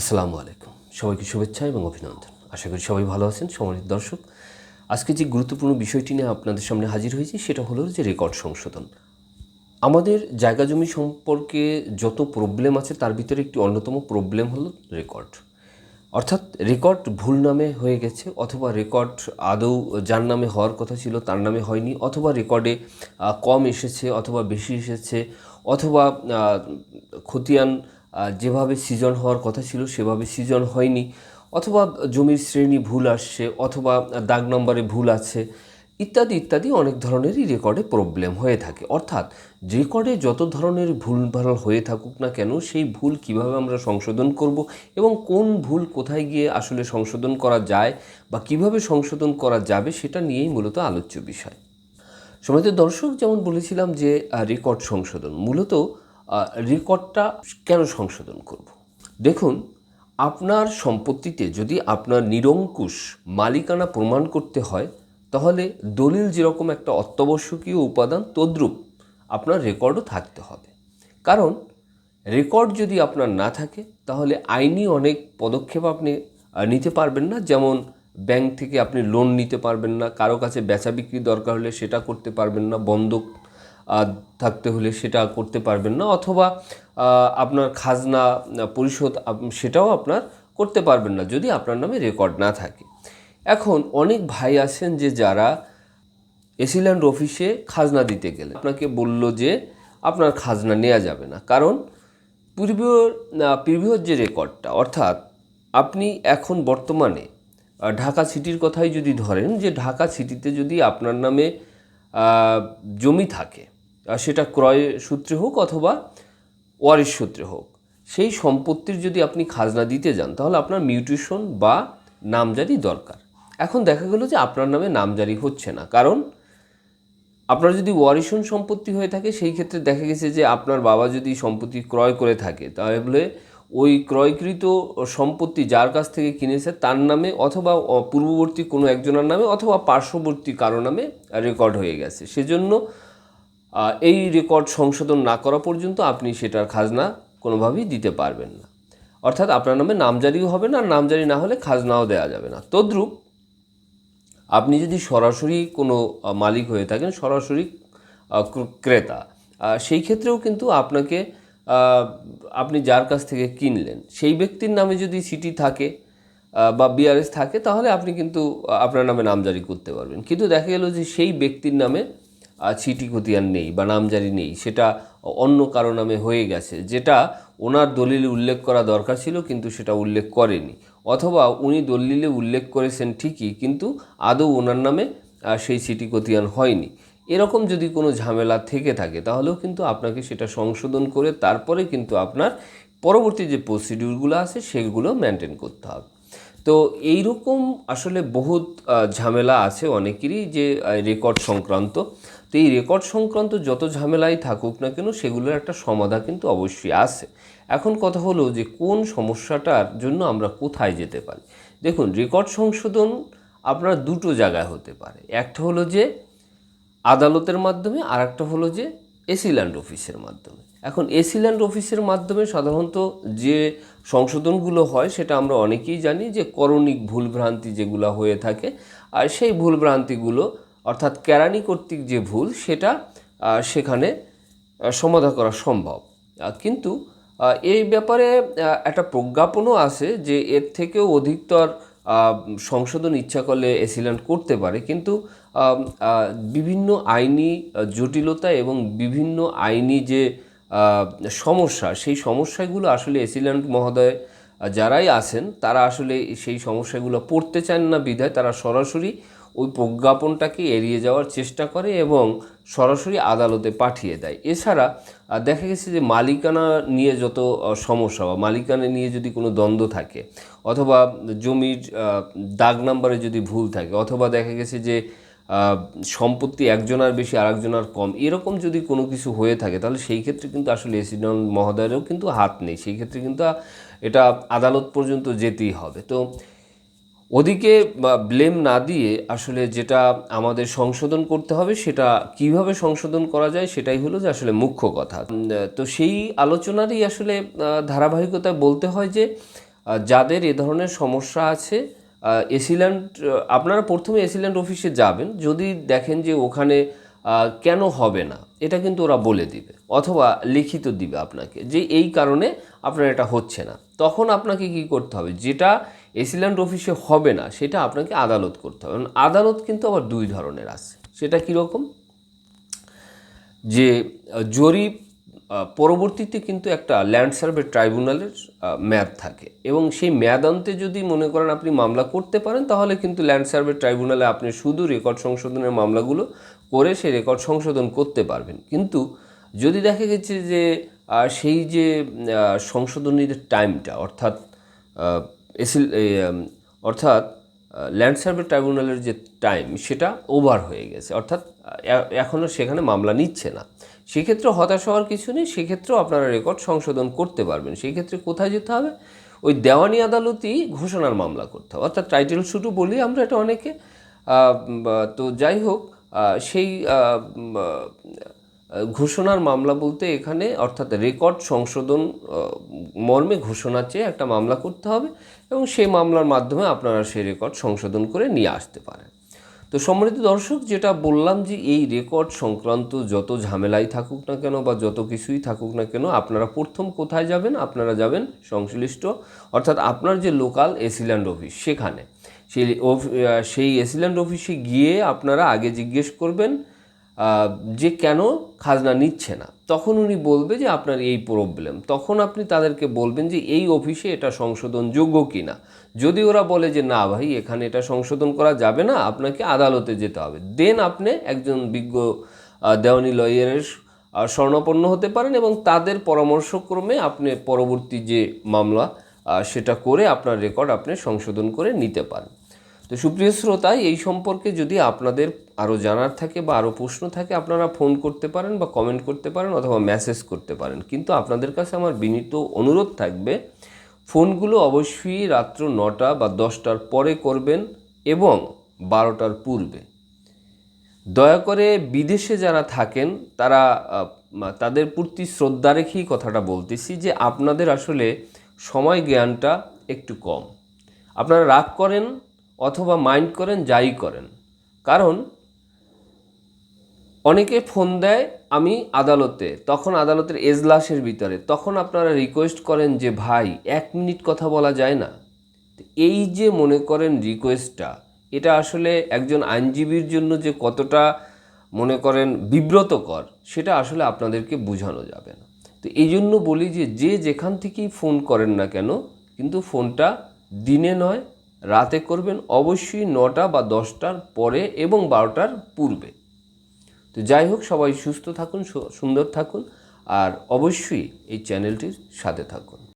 আসসালামু আলাইকুম। সবাইকে শুভেচ্ছা এবং অভিনন্দন। আশা করি সবাই ভালো আছেন, সম্মানিত দর্শক। আজকে যে গুরুত্বপূর্ণ বিষয়টি নিয়ে আপনাদের সামনে হাজির হয়েছি, সেটা হলো যে রেকর্ড সংশোধন। আমাদের জায়গা জমি সম্পর্কে যত প্রবলেম আছে, তার ভিতরে একটি অন্যতম প্রবলেম হলো রেকর্ড অর্থাৎ রেকর্ড ভুল নামে হয়ে গেছে, অথবা রেকর্ড আদৌ যার নামে হওয়ার কথা ছিল তার নামে হয়নি, অথবা রেকর্ডে কম এসেছে অথবা বেশি এসেছে, অথবা খতিয়ান যেভাবে সিজন হওয়ার কথা ছিল, সেভাবে সিজন হয়নি। অথবা জমির শ্রেণি ভুল আসছে, অথবা দাগ নম্বরে ভুল আছে, ইত্যাদি ইত্যাদি অনেক ধরনেরই রেকর্ডে প্রবলেম হয়ে থাকে। অর্থাৎ রেকর্ডে যত ধরনের ভুল ভুলভাল হয়ে থাকুক না কেন, সেই ভুল কীভাবে আমরা সংশোধন করব এবং কোন ভুল কোথায় গিয়ে আসলে সংশোধন করা যায় বা কীভাবে সংশোধন করা যাবে, সেটা নিয়েই মূলত আলোচ্য বিষয়। সময়ত দর্শক যেমন বলেছিলাম যে রেকর্ড সংশোধন। মূলত রেকর্ডটা কেন সংশোধন করব? দেখুন, আপনার সম্পত্তিতে যদি আপনার নিরঙ্কুশ মালিকানা প্রমাণ করতে হয়, তাহলে দলিল যেরকম একটা অত্যাবশ্যকীয় উপাদান, তদ্রূপ আপনার রেকর্ডও থাকতে হবে। কারণ, রেকর্ড যদি আপনার না থাকে, তাহলে আইনি অনেক পদক্ষেপ আপনি নিতে পারবেন না। যেমন, ব্যাংক থেকে আপনি লোন নিতে পারবেন না, কারও কাছে বেচা বিক্রি দরকার হলে সেটা করতে পারবেন না, বন্ধক থাকতে হলে সেটা করতে পারবেন না, অথবা আপনার খাজনা পরিশোধ সেটাও আপনার করতে পারবেন না যদি আপনার নামে রেকর্ড না থাকে। এখন অনেক ভাই আছেন যে যারা এসিল্যান্ড অফিসে খাজনা দিতে গেলে আপনাকে বলল যে আপনার খাজনা নেওয়া যাবে না। কারণ পূর্বীয় প্রিভিয়র যে রেকর্ডটা, অর্থাৎ আপনি এখন বর্তমানে ঢাকা সিটির কথাই যদি ধরেন যে ঢাকা সিটিতে যদি আপনার নামে জমি থাকে সেটা ক্রয় সূত্রে হোক অথবা ওয়ারিশ সূত্রে হোক। সেই সম্পত্তির যদি আপনি খাজনা দিতে যান, তাহলে আপনার মিউটেশন বা নামজারি দরকার। এখন দেখা গেল যে আপনার নামে নামজারি হচ্ছে না। কারণ আপনার যদি ওয়ারিশন সম্পত্তি হয়ে থাকে, সেই ক্ষেত্রে দেখা গেছে যে আপনার বাবা যদি সম্পত্তি ক্রয় করে থাকে, তাহলে ওই ক্রয়কৃত সম্পত্তি যার কাছ থেকে কিনেছে, তার নামে অথবা পূর্ববর্তী কোনো একজনের নামে অথবা পার্শ্ববর্তী কারও নামে রেকর্ড হয়ে গেছে। সেজন্য এই রেকর্ড সংশোধন না করা পর্যন্ত আপনি সেটার খাজনা কোনোভাবেই দিতে পারবেন না। অর্থাৎ আপনার নামে নামজারিও হবে না নামজারি না হলে খাজনাও দেওয়া যাবে না। তদ্রূপ আপনি যদি সরাসরি কোনো মালিক হয়ে থাকেন, সরাসরি ক্রেতা সেই ক্ষেত্রেও কিন্তু আপনাকে আপনি যার কাছ থেকে কিনলেন, সেই ব্যক্তির নামে যদি সিটি থাকে বা বিআরএস থাকে, তাহলে আপনি কিন্তু আপনার নামে নামজারি করতে পারবেন। কিন্তু দেখা গেল যে সেই ব্যক্তির নামে সিটি খতিয়ান নেই বা নামজারি নেই, সেটা অন্য কারও নামে হয়ে গেছে। যেটা ওনার দলিলে উল্লেখ করা দরকার ছিল, কিন্তু সেটা উল্লেখ করেনি। অথবা উনি দলিলে উল্লেখ করেছেন ঠিকই, কিন্তু আদৌ ওনার নামে সেই সিটি খতিয়ান হয়নি। এরকম যদি কোনো ঝামেলা থেকে থাকে, তাহলেও কিন্তু আপনাকে সেটা সংশোধন করে তারপরে কিন্তু আপনার পরবর্তী যে প্রসিডিউরগুলো আছে, সেগুলো মেনটেন করতে হবে। তো এইরকম আসলে বহুত ঝামেলা আছে অনেকেরই যে রেকর্ড সংক্রান্ত। তো এই রেকর্ড সংক্রান্ত যত ঝামেলাই থাকুক না কেন, সেগুলোর একটা সমাধা কিন্তু অবশ্যই আছে। এখন কথা হলো যে, কোন সমস্যাটার জন্য আমরা কোথায় যেতে পারি? দেখুন রেকর্ড সংশোধন আপনার দুটো জায়গায় হতে পারে। একটা হলো যে, আদালতের মাধ্যমে আর একটা হলো যে এসিল্যান্ড অফিসের মাধ্যমে। এখন এসিল্যান্ড অফিসের মাধ্যমে সাধারণত যে সংশোধনগুলো হয়, সেটা আমরা অনেকেই জানি যে, করণিক ভুলভ্রান্তি যেগুলো হয়ে থাকে, আর সেই ভুলভ্রান্তিগুলো অর্থাৎ কেরানি কর্তৃক যে ভুল, সেটা সেখানে সমাধা করা সম্ভব। কিন্তু এই ব্যাপারে একটা প্রজ্ঞাপনও আছে যে এর থেকেও অধিকতর সংশোধন ইচ্ছা করলে এসিল্যান্ড করতে পারে। কিন্তু বিভিন্ন আইনি জটিলতা এবং বিভিন্ন আইনি যে সমস্যা, সেই সমস্যাগুলো আসলে এসিল্যান্ড মহোদয় যারাই আছেন, তারা আসলে সেই সমস্যাগুলো পড়তে চান না বিধায় তারা সরাসরি ওই প্রজ্ঞাপনটাকে এড়িয়ে যাওয়ার চেষ্টা করে এবং সরাসরি আদালতে পাঠিয়ে দেয়? এছাড়া দেখা গেছে যে মালিকানা নিয়ে যত সমস্যা বা মালিকানা নিয়ে যদি কোনো দ্বন্দ্ব থাকে অথবা জমির দাগ নাম্বারে যদি ভুল থাকে অথবা দেখা গেছে যে সম্পত্তি একজনের বেশি আরেকজনের কম, এরকম যদি কোনো কিছু হয়ে থাকে তাহলে সেই ক্ষেত্রে কিন্তু আসলে এসিডন মহোদয়েরও কিন্তু হাত নেই। সেই ক্ষেত্রে কিন্তু এটা আদালত পর্যন্ত যেতেই হবে। তো ওদিকে ব্লেম না দিয়ে আসলে যেটা আমাদের সংশোধন করতে হবে, সেটা কীভাবে সংশোধন করা যায়, সেটাই হলো যে আসলে মুখ্য কথা। তো সেই আলোচনারই আসলে ধারাবাহিকতায় বলতে হয় যে যাদের এ ধরনের সমস্যা আছে এসিল্যান্ড আপনারা প্রথমে এসিল্যান্ড অফিসে যাবেন, যদি দেখেন যে ওখানে কেন হবে না, এটা কিন্তু ওরা বলে দিবে, অথবা লিখিত দিবে আপনাকে, যে এই কারণে আপনার এটা হচ্ছে না। তখন আপনাকে কি করতে হবে, যেটা এসিল্যান্ড অফিসে হবে না সেটা আপনাকে আদালত করতে হবে। কারণ আদালত কিন্তু আবার দুই ধরনের আছে। সেটা কীরকম? যে জরিপ পরবর্তীতে কিন্তু একটা ল্যান্ড সার্ভে ট্রাইব্যুনালের মেয়াদ থাকে। এবং সেই মেয়াদান্তে যদি মনে করেন আপনি মামলা করতে পারেন তাহলে কিন্তু ল্যান্ড সার্ভে ট্রাইব্যুনালে আপনি শুধু রেকর্ড সংশোধনের মামলাগুলো করে সেই রেকর্ড সংশোধন করতে পারবেন। কিন্তু যদি দেখা গেছে যে সেই যে আহ, সংশোধনীর টাইমটা অর্থাৎ এসিল অর্থাৎ ল্যান্ড সার্ভে ট্রাইব্যুনালের যে টাইম, সেটা ওভার হয়ে গেছে। অর্থাৎ এখনও সেখানে মামলা নিচ্ছে না। সেক্ষেত্রে হতাশ হওয়ার কিছু নেই, সেক্ষেত্রেও আপনারা রেকর্ড সংশোধন করতে পারবেন। সেই ক্ষেত্রে কোথায় যেতে হবে? ওই দেওয়ানি আদালতই ঘোষণার মামলা করতে হবে। অর্থাৎ টাইটেল শুটও বলি আমরা এটা অনেকে তো যাই হোক সেই ঘোষণার মামলা বলতে এখানে অর্থাৎ রেকর্ড সংশোধন মর্মে ঘোষণা চেয়ে একটা মামলা করতে হবে এবং সেই মামলার মাধ্যমে আপনারা সেই রেকর্ড সংশোধন করে নিয়ে আসতে পারেন। তো সম্মানিত দর্শক, যেটা বললাম যে এই রেকর্ড সংক্রান্ত যত ঝামেলাই থাকুক না কেন বা যত কিছুই থাকুক না কেন, আপনারা প্রথম কোথায় যাবেন? আপনারা যাবেন সংশ্লিষ্ট, অর্থাৎ আপনার যে লোকাল এসিল্যান্ড অফিস সেখানে। সেই সেই এসিল্যান্ড অফিসে গিয়ে আপনারা আগে জিজ্ঞেস করবেন যে কেন খাজনা নিচ্ছে না? তখন উনি বলবে যে আপনার এই প্রবলেম তখন আপনি তাদেরকে বলবেন যে এই অফিসে এটা সংশোধনযোগ্য কি না যদি ওরা বলে যে না ভাই, এখানে এটা সংশোধন করা যাবে না, আপনাকে আদালতে যেতে হবে। দেন আপনি একজন বিজ্ঞ দেওয়ানি লয়ারের স্বর্ণপন্ন হতে পারেন এবং তাদের পরামর্শক্রমে আপনি পরবর্তী যে মামলা সেটা করে আপনার রেকর্ড আপনি সংশোধন করে নিতে পারেন। তো সুপ্রিয় শ্রোতা, এই সম্পর্কে যদি আপনাদের আরও জানার থাকে বা আরও প্রশ্ন থাকে, আপনারা ফোন করতে পারেন বা কমেন্ট করতে পারেন অথবা মেসেজ করতে পারেন। কিন্তু আপনাদের কাছে আমার বিনীত অনুরোধ থাকবে, ফোনগুলো অবশ্যই রাত্র নটা বা দশটার পরে করবেন এবং বারোটার পূর্বে। দয়া করে বিদেশে যারা থাকেন, তারা তাদের প্রতি শ্রদ্ধা রেখেই কথাটা বলতেছি যে আপনাদের আসলে সময় জ্ঞানটা একটু কম। আপনারা রাগ করেন অথবা মাইন্ড করেন, যাই করেন। কারণ অনেকে ফোন দেয়, আমি আদালতে। তখন আদালতের এজলাসের ভিতরে। তখন আপনারা রিকোয়েস্ট করেন যে, ভাই, এক মিনিট কথা বলা যায় না। এই যে মনে করেন রিকোয়েস্টটা এটা আসলে একজন আইনজীবীর জন্য যে কতটা মনে করেন বিব্রতকর, সেটা আসলে আপনাদেরকে বোঝানো যাবে না। তো এই জন্য বলি যে যে যেখান থেকেই ফোন করেন না কেন, কিন্তু ফোনটা দিনে নয় রাতে করবেন অবশ্যই নটা বা দশটার পরে এবং বারোটার পূর্বে। তো যাই হোক, সবাই সুস্থ থাকুন সুন্দর থাকুন, আর অবশ্যই এই চ্যানেলটির সাথে থাকুন।